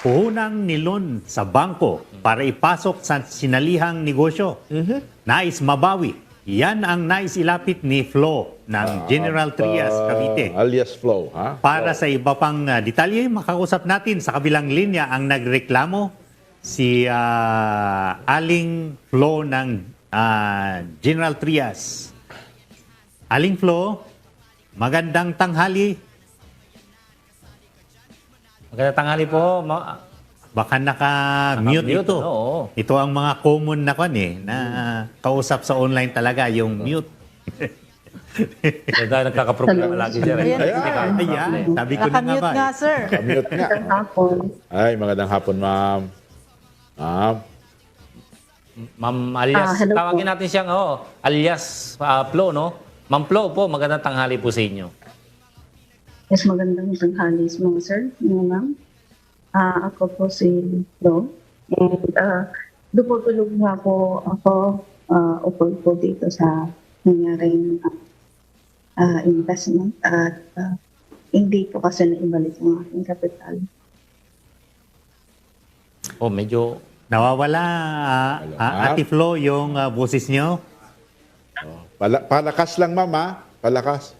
puhunang nilon sa bangko para ipasok sa sinalihang negosyo. Nais mabawi. Yan ang nais ilapit ni Flo ng General Trias, Ah, Cavite. alias Flow, ha? Para sa iba pang uh, detalye, makausap natin sa kabilang linya ang nagreklamo si ah, Aling Flo ng ah, General Trias. Aling Flo, magandang tanghali. Magandang tanghali po. Ma- Baka naka-mute Naka-mute, ito. oo. Ito ang mga common na kwan eh, na kausap sa online talaga, yung mute. Dahil nagkakaproblema lagi siya. eh. Ayan. Ayan, sabi ko na nga Nakamute ba. nga, eh. sir. Kamute nga. Hapon. Ay, magandang hapon, ma'am. Ma'am. Ma'am alias, Ah, hello tawagin po. natin siyang oh, alias ah, Flo, no? Ma'am Flo po, magandang tanghali po sa inyo. Yes, magandang tanghali mga sir, mga ma'am. Ah, ako po si Flo. And uh, dumutulog nga po ako uh, upol po dito sa nangyaring ah, investment at ah, hindi po kasi naibalik ang aking kapital. Oh, medyo Nawawala, ah, ah, ma'am. Ate Flo, yung ah, boses nyo. Pala, palakas lang, ma'am, ha? Palakas.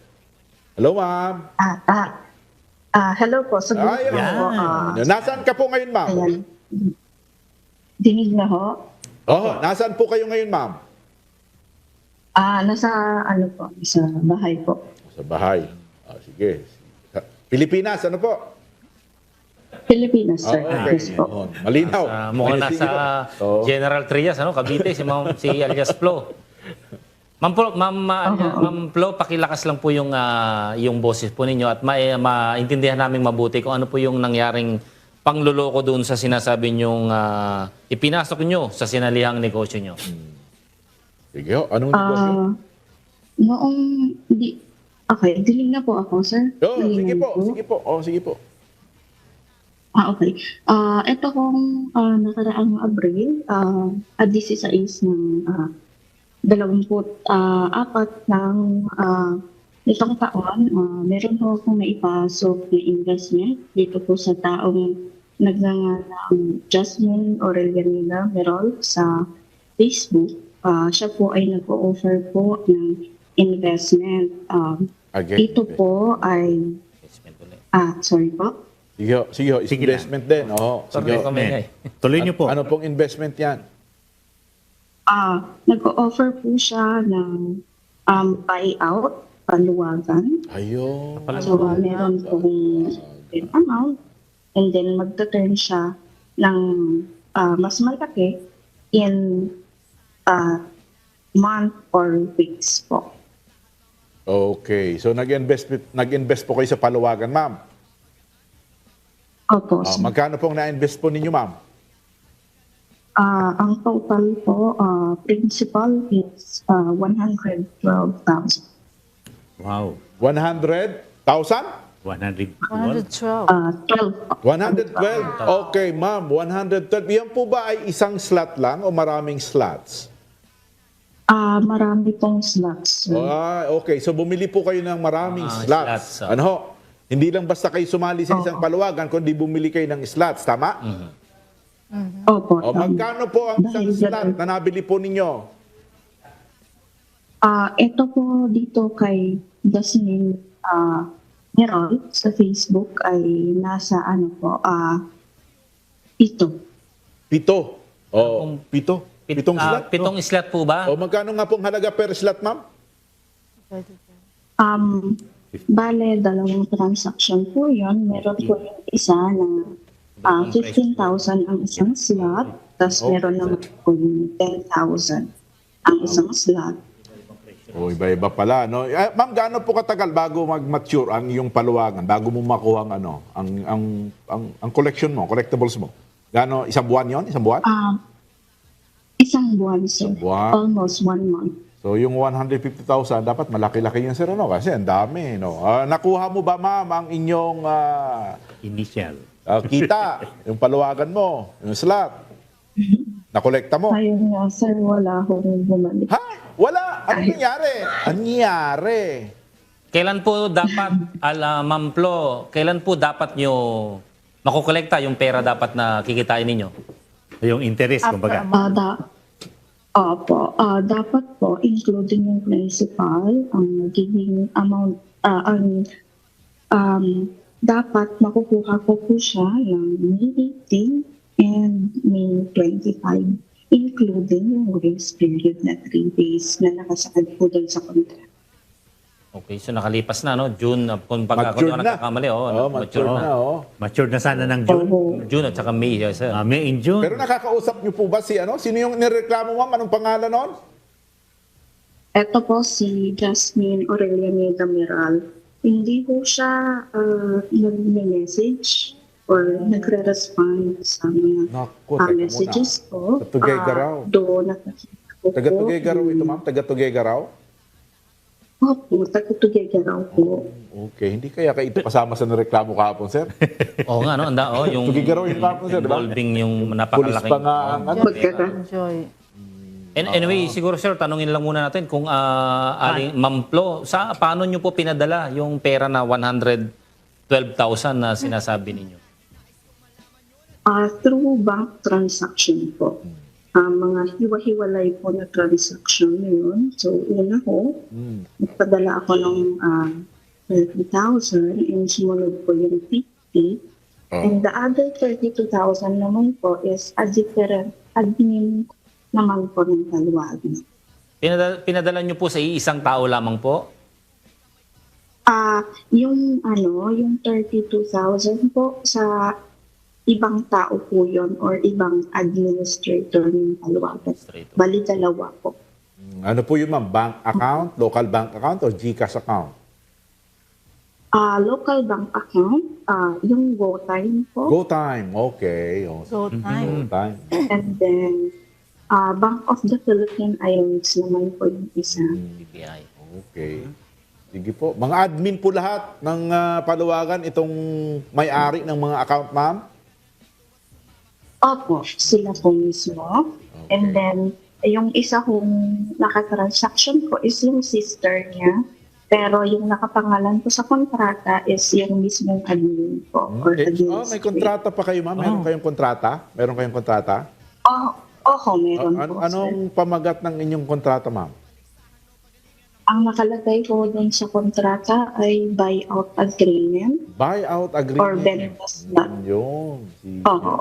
Hello, ma'am. Ah, ah, ah, hello po. Sagot Ay, po ah, Nasaan ka po ngayon, ma'am? ayan. Dinig na ho. Oh, nasaan po kayo ngayon, ma'am? Ah, nasa ano po, sa bahay po. Sa bahay. Ah, sige. Sa- Pilipinas, ano po? Pilipinas, sir. Ah, okay. Yes po. Oh, malinaw. ah, mukhang Sige nasa po. Oo. General Trias, ano? Cavite, si, Ma'am, si alias Flo. Ma'am, Flo, Ma'am, ah, Ma'am Flo, pakilakas lang po yung, ah, yung boses po ninyo at ma maintindihan namin mabuti kung ano po yung nangyaring pangluloko doon sa sinasabi nyong ah, ipinasok nyo sa sinalihang negosyo nyo. Sige, ho. Anong negosyo? Ah, noong di Okay, diling na po ako, sir. Oh, sige Diling po, sige po. Oh, sige po. Ah, okay. Ah, ito kong ah, nakaraang Abril, ah, ah, 16 ng ah, 24 ng ah, itong taon, ah, meron po akong naipasok na investment dito po sa taong nagngangalang Jasmine Aurelianina Merol sa Facebook. Ah, siya po ay nag-offer po ng investment. Um, Again. ito po ay, ah, sorry po. Sige, sige. Sige investment din. Oh, sige. Eh, Tuloy nyo po. Ano pong investment yan? Ah, nag-offer po siya ng um, buyout, paluwagan. Ayun. So, uh, meron pong amount and then magta-turn siya ng ah, mas malaki in ah, month or weeks po. Okay. So, nag-invest, nag-invest po kayo sa paluwagan, ma'am. Opo. Sir. magkano pong na-invest po ninyo, ma'am? Ah, ang total po, ah, principal is ah, 112,000. Wow. 100,000? 112. 112. Ah, 12 po. 112. Okay, ma'am. 112. Yan po ba ay isang slot lang o maraming slots? Ah, marami pong slots. sir. Ah, okay. So bumili po kayo ng maraming Ah, slots. slots, ah. Ano ho? Hindi lang basta kayo sumali sa isang paluwagan, kundi bumili kayo ng slots. Tama? Opo. O tama. magkano po ang isang Dahil slot na nabili po ninyo? Ah, ito po dito kay Jasmine ah Merol sa Facebook ay nasa ano po, ah ito. Pito. O, Kung- pito. Pit- Pitong ah, slot? pitong slot po ba? O magkano nga pong halaga per slot, ma'am? Um, bale, dalawang transaction po yun. Meron po yung isa na ah, 15,000 ang isang slot, tapos Oh. meron naman po yung 10,000 ang isang slot. O, iba-iba pala, no? Eh, ma'am, gaano po katagal bago mag-mature ang iyong paluwagan, bago mo makuha ang ano, ang ang ang, ang collection mo, collectibles mo? Gaano isang buwan 'yon? Isang buwan? Ah, isang buwan, sir. Isang buwan. Almost one month. So yung 150,000 dapat malaki-laki yan sir ano kasi ang dami no. Ah, nakuha mo ba ma'am ang inyong ah, Initial. Ah, kita, yung paluwagan mo, yung slot? Nakolekta mo? Ayun nga, sir, wala akong bumalik. Ha? Wala. Ano nangyari? Ano nangyari? Kailan po dapat, ala, Ma'am Flo, kailan po dapat nyo makukolekta yung pera dapat na kikitain ninyo? Yung interest, After kumbaga. Ah, da, opo, ah, dapat po, including yung principal, ang magiging amount, ah, ang, um, dapat makukuha ko po siya ng May 18 and May 25, including yung grace period na 3 days na nakasakad po doon sa contract. Okay, so nakalipas na, no? June, uh, kung Matured kung na. nagkakamali, oh, Oh, mature mature na. na, oh. Matured na sana ng June. Opo. June at saka May, yes, sir. Ah, May and June. Pero nakakausap niyo po ba si ano? Sino yung nireklamo ma'am? Anong pangalan nun? Ito po si Jasmine Aurelia Meda Miral. Hindi po siya uh, nag-message or nagre-respond sa mga Naku, ah, teka messages ko. Sa Tugega Ah, raw. Doon nakakita ko Taga. Tugega raw ito ma'am? Taga Tugega raw? Opo, taga Tugega raw po. Okay, hindi kaya kayo ito kasama sa nireklamo kahapon, sir? Oo nga, no? Anda, oh, yung Tugigaraw yung kapon, sir, di ba? involving yung Pulis napakalaking... pa nga ang ano. Pagkaka, Enjoy. And anyway, siguro sir, tanungin lang muna natin kung ah, aling Mamplo, sa paano nyo po pinadala yung pera na 112,000 na sinasabi ninyo? ah, through bank transaction po. Ah, mga hiwa-hiwalay po na transaction yun. So, una ko, Hmm. nagpadala ako ng ah, 30,000 and sumunod po yung 50. Oh. And the other 32,000 naman po is a different admin naman po ng taluwagan. Pinadala, pinadala nyo po sa iisang tao lamang po? Ah, yung ano, yung 32,000 po sa ibang tao po yon or ibang administrator ng taluwagan. Straight. Bali dalawa po. Ano po yun ma'am? Bank account? Local bank account o GCash account? Ah, local bank account, ah, yung GoTime po. Go time. Okay. Oh, So, time. Go time. And then, ah, Bank of the Philippine Islands naman po yung isa. BPI. Okay. Sige po. Mga admin po lahat ng ah, paluwagan itong may-ari ng mga account, ma'am? Opo, sila po mismo. And then, yung isa kong nakatransaction ko is yung sister niya. Pero yung nakapangalan ko sa kontrata is yung mismong admin po. Or Okay. Oh, may kontrata pa kayo, ma'am? Meron kayong kontrata? Meron kayong kontrata? Oh, oho, meron An- po. anong pamagat ng inyong kontrata, ma'am? Ang nakalagay ko dun sa kontrata ay buyout agreement. Buyout Or agreement. ventas na. Yun. Sige. Oho.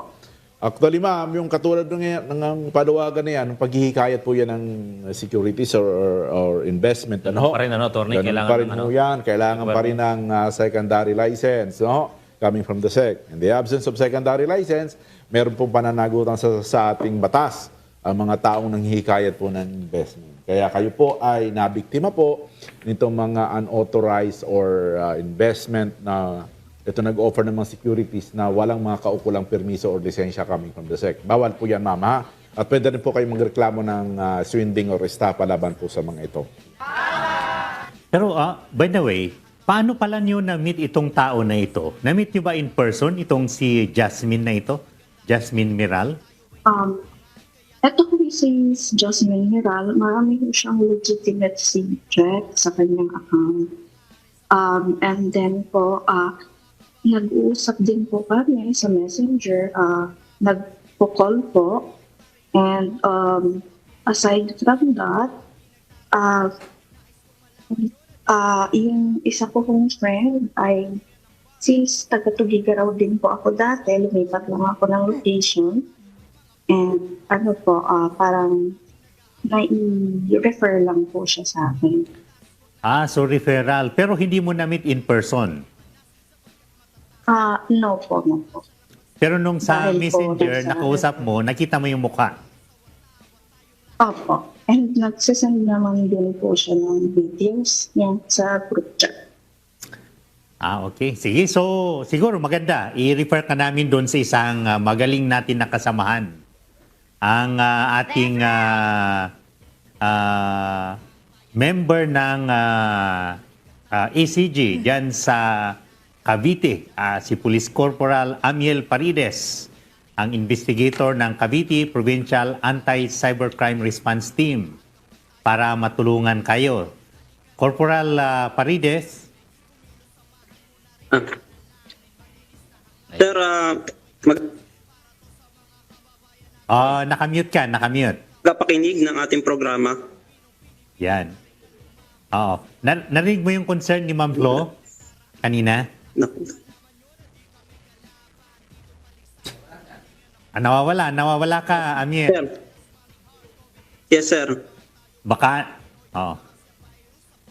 Actually, ma'am, yung katulad ng, ng, ng paluwagan na yan, ng paghihikayat po yan ng securities or, or, or investment, ano? Pa rin, ano, attorney, Ganun kailangan pa rin ng ano? yan. Kailangan pa rin ng uh, secondary license, no? Coming from the SEC. In the absence of secondary license, meron pong pananagutan sa, sa ating batas ang mga taong nanghihikayat po ng investment. Kaya kayo po ay nabiktima po nitong mga unauthorized or uh, investment na ito nag-offer ng mga securities na walang mga kaukulang permiso or lisensya coming from the SEC. Bawal po yan, ma'am, ha? At pwede rin po kayong magreklamo ng uh, swindling or estafa laban po sa mga ito. Pero ah, by the way, paano pala niyo na-meet itong tao na ito? Na-meet niyo ba in person itong si Jasmine na ito? Jasmine Miral? Um, ito po si Jasmine Miral, marami po siyang legitimate check sa kanyang account. Um, and then po, uh, nag-uusap din po kami sa messenger, uh, nagpo-call po. And um, aside from that, uh, uh, yung isa ko kong friend ay since taga-Tugiga raw din po ako dati, lumipat lang ako ng location. And ano po, ah, parang nai-refer lang po siya sa akin. Ah, so referral. Pero hindi mo na-meet in person. Ah, no po, no po. Pero nung sa Dahil po, messenger, nasa- nakausap mo, nakita mo yung mukha. Opo. And nagsasend naman din po siya ng videos niya sa group chat. Ah, okay. Sige, so siguro maganda. I-refer ka namin doon sa isang ah, magaling natin na kasamahan. Ang ah, ating ah, ah, member ng ah, ah, ACG dyan sa Cavite, ah, si Police Corporal Amiel Parides, ang investigator ng Cavite Provincial Anti-Cybercrime Response Team para matulungan kayo. Corporal ah, Parides, Sir, ah, mag- Ah, nakamute ka, nakamute. magapakinig ng ating programa. Yan. Oo. Na- narinig mo yung concern ni Ma'am Flo kanina? Naku. Ah, nawawala, nawawala ka, Amir. Sir. Yes, sir. Baka, oo.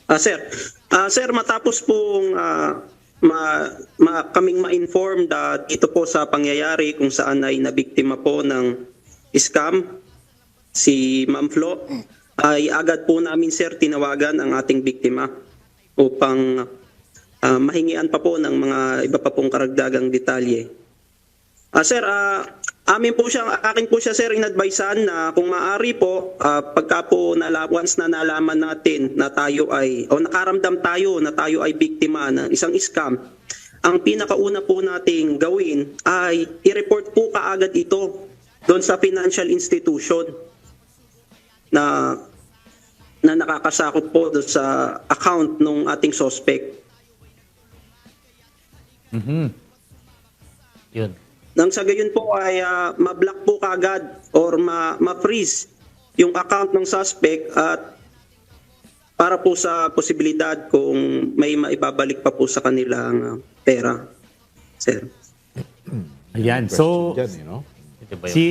Ah, sir, ah, sir, matapos pong ah, ma, ma, kaming ma-inform na dito po sa pangyayari kung saan ay nabiktima po ng scam si Ma'am Flo, ay agad po namin, sir, tinawagan ang ating biktima upang ah, mahingian pa po ng mga iba pa pong karagdagang detalye. Ah, sir, ah, amin po siya, akin po siya sir inadvisean na kung maaari po, ah, pagka po nala, once na nalaman natin na tayo ay, o nakaramdam tayo na tayo ay biktima ng isang scam, ang pinakauna po nating gawin ay i-report po kaagad ito doon sa financial institution na na nakakasakop po doon sa account ng ating suspect. Yun. Nang sa gayon po ay ah, ma-block po kagad or ma- ma-freeze yung account ng suspect at para po sa posibilidad kung may maibabalik pa po sa kanilang ah, pera. Sir. Ayan. So, dyan, you know? Yun? si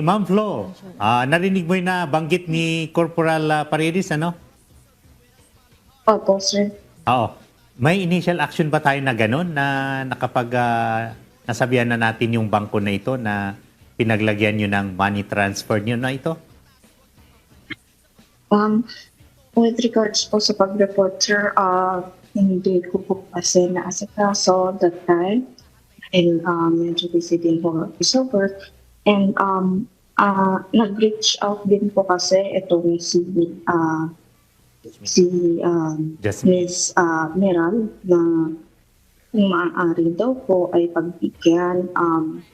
Ma'am Flo, ah, narinig mo yung na banggit ni Corporal Paredes, ano? Opo, sir. Oo. May initial action ba tayo na ganun na nakapag ah, nasabihan na natin yung bangko na ito na pinaglagyan nyo ng money transfer nyo na ito? Um, with regards po sa pag-report, sir, uh, hindi ko po kasi naasikaso that time. And um, medyo busy din po sa work. And um, uh, nag-reach out din po kasi itong si uh, si um. Miss uh, Meral na kung maaari daw po ay pagbigyan. Um,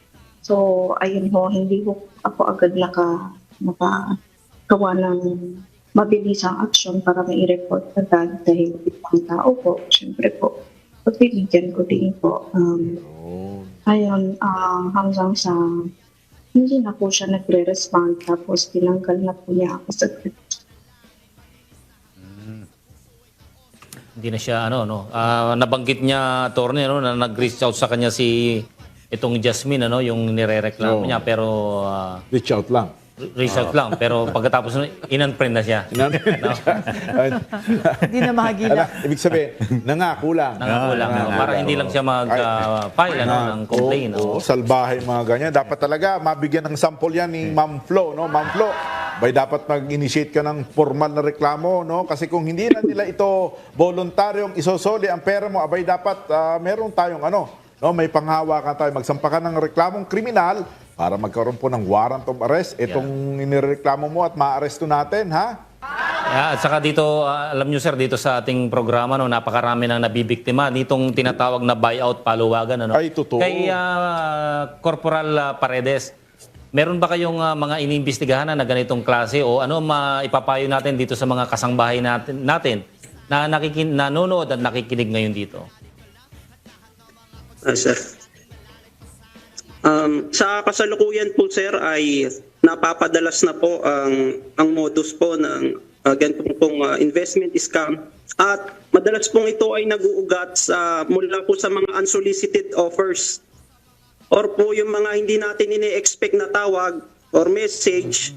so, ayun ho, hindi ko ako agad naka, nakagawa ng mabilisang action para mai-report agad dahil ibang tao po, syempre po, pagbibigyan ko din po. Um, ayun, ah, hanggang sa hindi na po siya nagre-respond tapos tinanggal na po niya ako sa Hindi na siya ano no. Ah, nabanggit niya attorney ano na nag-reach out sa kanya si itong Jasmine ano yung nirereklamo Oo. niya pero ah, Reach out lang. Out lang pero pagkatapos nun, in-unfriend na siya. Hindi na mahagila. Ala, ibig sabihin, nangako lang. Nangako lang ano, para hindi lang siya mag-file ano ng complaint. Oo, oh. oo, salbahe mga ganyan. Dapat talaga mabigyan ng sample yan ni Ma'am Flo, no? Ma'am Flo, bay dapat mag-initiate ka ng formal na reklamo, no? Kasi kung hindi na nila ito voluntaryong isosoli ang pera mo, abay dapat ah, meron tayong ano, no? May panghawakan tayo. Magsampa ka ng reklamong kriminal para magkaroon po ng warrant of arrest. Itong inireklamo mo at maaresto natin, ha? Yeah, at saka dito, ah, alam nyo sir, dito sa ating programa, no, napakarami nang nabibiktima. Ditong tinatawag na buyout paluwagan. Ano? Ay, totoo. Kay ah, Corporal ah, Paredes, meron ba kayong ah, mga iniimbestigahan na ganitong klase o ano maipapayo natin dito sa mga kasangbahay natin, natin na nakikin, nanonood at nakikinig ngayon dito? Ah, sir. Um, sa kasalukuyan po sir ay napapadalas na po ang ang modus po ng uh, ganitong pong ah, investment scam at madalas pong ito ay naguugat sa mula po sa mga unsolicited offers or po yung mga hindi natin ini-expect na tawag or message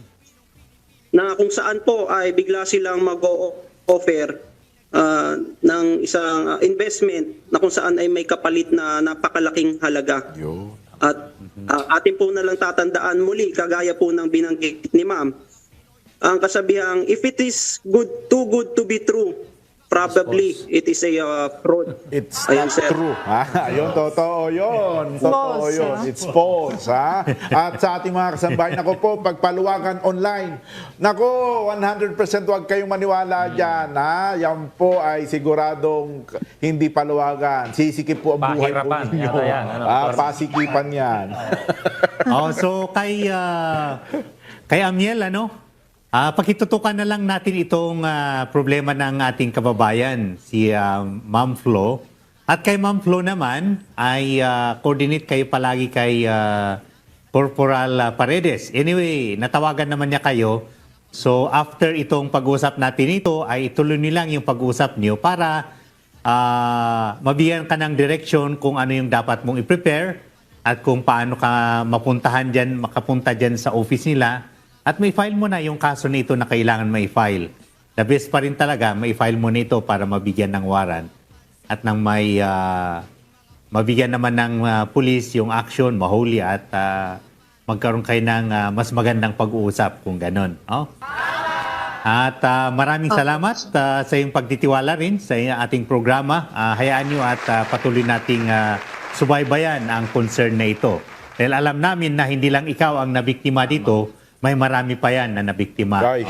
na kung saan po ay bigla silang mag-offer ah, ng isang ah, investment na kung saan ay may kapalit na napakalaking halaga. Yo. At ah, atin po na lang tatandaan muli, kagaya po ng binanggit ni ma'am, ang kasabihang, if it is good, too good to be true, probably it is a ah, fraud. It's Ayan, not sir. true. Ha? Ayun, totoo yun. Totoo False, yun. ha? It's false. Ha? At sa ating mga kasambahay, nako po, pagpaluwagan online. Nako, 100% huwag kayong maniwala dyan. Ha? Yan po ay siguradong hindi paluwagan. Sisikip po ang buhay po Pahirapan. ninyo. Yan, ano? Ah, pasikipan yan. oh, so kay ah, kay Amiel ano? Ah, pakitutukan na lang natin itong ah, problema ng ating kababayan si ah, Ma'am Flo At kay Ma'am Flo naman, ay ah, coordinate kayo palagi kay ah, Corporal ah, Paredes. Anyway, natawagan naman niya kayo. So after itong pag-usap natin ito, ay ituloy nilang yung pag-usap niyo para ah, mabigyan ka ng direction kung ano yung dapat mong i-prepare at kung paano ka mapuntahan dyan, makapunta dyan sa office nila. At may file mo na yung kaso nito na kailangan may file. The best pa rin talaga, may file mo nito para mabigyan ng warrant at nang may ah, mabigyan naman ng ah, pulis yung action, mahuli at ah, magkaroon kayo ng ah, mas magandang pag-uusap kung ganon. Oh? At ah, maraming salamat ah, sa iyong pagtitiwala rin sa ating programa. Ah, hayaan nyo at ah, patuloy nating ah, subaybayan ang concern na ito. Dahil alam namin na hindi lang ikaw ang nabiktima dito, may marami pa yan na nabiktima. Guys.